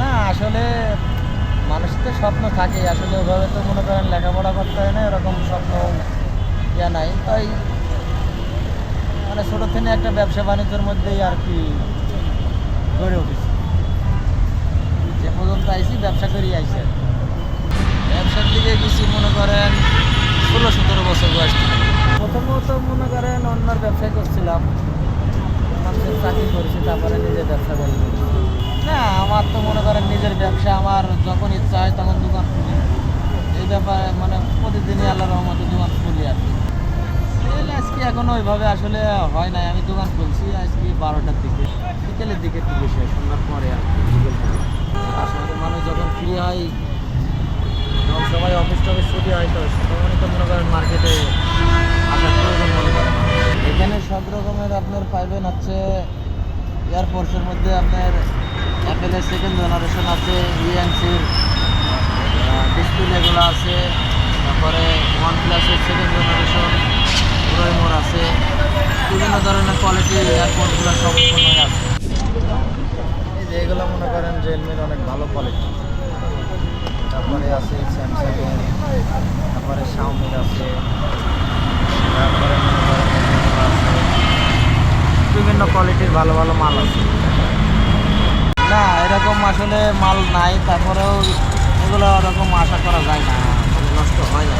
না আসলে মানুষ তো স্বপ্ন থাকেই। আসলে ওভাবে তো মনে করেন লেখাপড়া করতে হয় না এরকম স্বপ্ন ইয়া নাই। তাই মানে ছোটো থেকে একটা ব্যবসা বাণিজ্যের মধ্যেই আর কি গড়ে উঠেছি। যে পর্যন্ত আইসি ব্যবসা করেই আইসি আর ব্যবসার দিকে গেছি মনে করেন ষোলো সতেরো বছর বয়স প্রথমত মনে করেন অন্যর ব্যবসায় করছিলাম। মানুষের চাকরি করেছি তারপরে নিজের ব্যবসা করি না আমার তো মনে করেন নিজের ব্যবসা, আমার যখন ইচ্ছা হয় তখন দোকান খুলি। এই ব্যাপারে মানে প্রতিদিনই আল্লাহ রহমতে দোকান খুলি আর কি। আজকে এখন ওইভাবে আসলে হয় নাই, আমি দোকান খুলছি আজকে বারোটার দিকে। বিকেলের দিকে বেশি হয়, সন্ধ্যার পরে আর কি আসলে মানুষ যখন ফ্রি হয়, যখন সবাই অফিস টফিস ছুটি হয়, তো তখনই তো মনে করেন মার্কেটে আসার প্রয়োজন মনে করেন এখানে সব রকমের আপনার পাইবেন হচ্ছে এয়ারফোর্সের মধ্যে আপনার অ্যাপেলের সেকেন্ড জেনারেশন আছে ইএনসির ডিসপ্লে এগুলো আছে, তারপরে ওয়ান প্লাসের সেকেন্ড জেনারেশন রয়মোর আছে, বিভিন্ন ধরনের কোয়ালিটি এয়ারপোর্টগুলো সম্পূর্ণ আছে। এই যে এগুলো মনে করেন রিয়েলমির অনেক ভালো কোয়ালিটি তারপরে আছে স্যামসাংয়ের তারপরে শাওমির আছে, তারপরে মনে করেন বিভিন্ন কোয়ালিটির ভালো ভালো মাল আছে। না, এরকম আসলে মাল নাই, তারপরেও এগুলো ওরকম আশা করা যায় না, নষ্ট হয় না।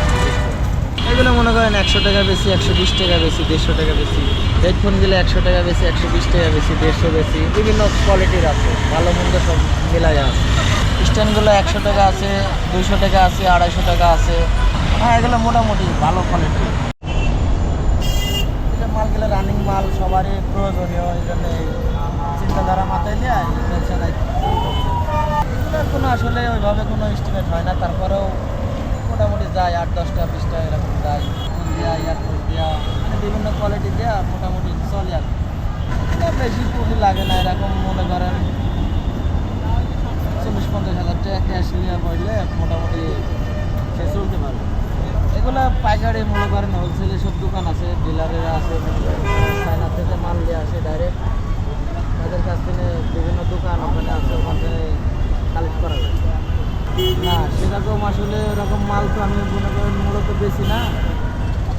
এগুলো মনে করেন একশো টাকা বেশি, একশো বিশ টাকা বেশি, দেড়শো টাকা বেশি। হেডফোন গেলে একশো টাকা বেশি, একশো বিশ টাকা বেশি, দেড়শো বেশি, বিভিন্ন কোয়ালিটির আছে, ভালো মন্দ সব মেলা যায় স্ট্যান্ডগুলো একশো টাকা আছে, দুইশো টাকা আছে, আড়াইশো টাকা আছে। হ্যাঁ এগুলো মোটামুটি ভালো কোয়ালিটি মালগুলো রানিং মাল সবারই প্রয়োজনীয়, এই জন্য চিন্তাধারা মাথায় নিয়ে কোনো আসলে ওইভাবে কোনো এস্টিমেট হয় না, তারপরেও মোটামুটি যায়, আট, দশটা, বিশটা এরকম যায়। ফোন দেওয়া ইয়ারফোন দেওয়া মানে বিভিন্ন কোয়ালিটি দেওয়া মোটামুটি চলে আর বেশি পুঁজি লাগে না, এরকম মনে করেন চল্লিশ, পঞ্চাশ হাজার টাকা ক্যাশ নিয়ে পড়লে মোটামুটি সে চলতে পারবে। এগুলো পাইকারি মনে করেন হোলসেলে সব দোকান আছে ডিলারেরা আছে, চায়না থেকে মাল নিয়ে আসে ডাইরেক্ট তাদের কাছ থেকে বিভিন্ন দোকান ওখানে আছে, ওখান থেকে কালেক্ট করা যায়। না, সেরকম আসলে ওরকম মাল তো আমি মনে করেন মূলত বেশি না।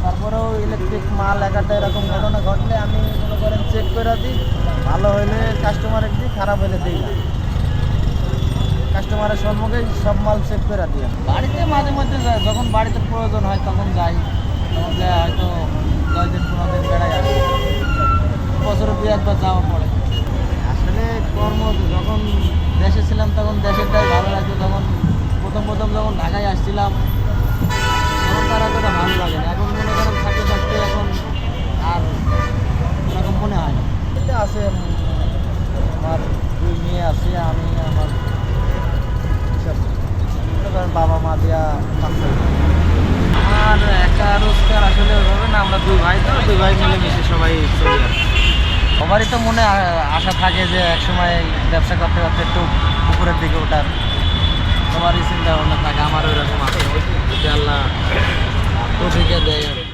তারপরেও ইলেকট্রিক মাল একটা এরকম ঘটনা ঘটলে আমি মনে করেন চেক করে দিই, ভালো হইলে কাস্টমারের দিই, খারাপ হইলে দিই না। কাস্টমারের সম্মুখে সব মাল সেট করে দিয়ে। বাড়িতে মাঝে মধ্যে যায় যখন বাড়িতে প্রয়োজন হয় তখন যাই। তখন যায় হয়তো দশ দিন পনেরো দিন বেড়াই আসে। বছরে দু একবার যাওয়া পড়ে। আসলে কর্ম যখন দেশে ছিলাম তখন দেশেরটাই ভালো লাগতো। তখন প্রথম প্রথম যখন ঢাকায় আসছিলাম করেন বাবা মা দিয়া আর একা রোজগার আসলে ওইভাবে না আমরা দুই ভাই তো দুই ভাই মিলে মিশে সবাই চলি আর সবারই তো মনে আশা থাকে যে একসময় ব্যবসা করতে করতে একটু উপরের দিকে ওঠার। সবারই চিন্তা ভাবনা থাকে আমার ওইরকম আছে। আল্লাহ দেয়।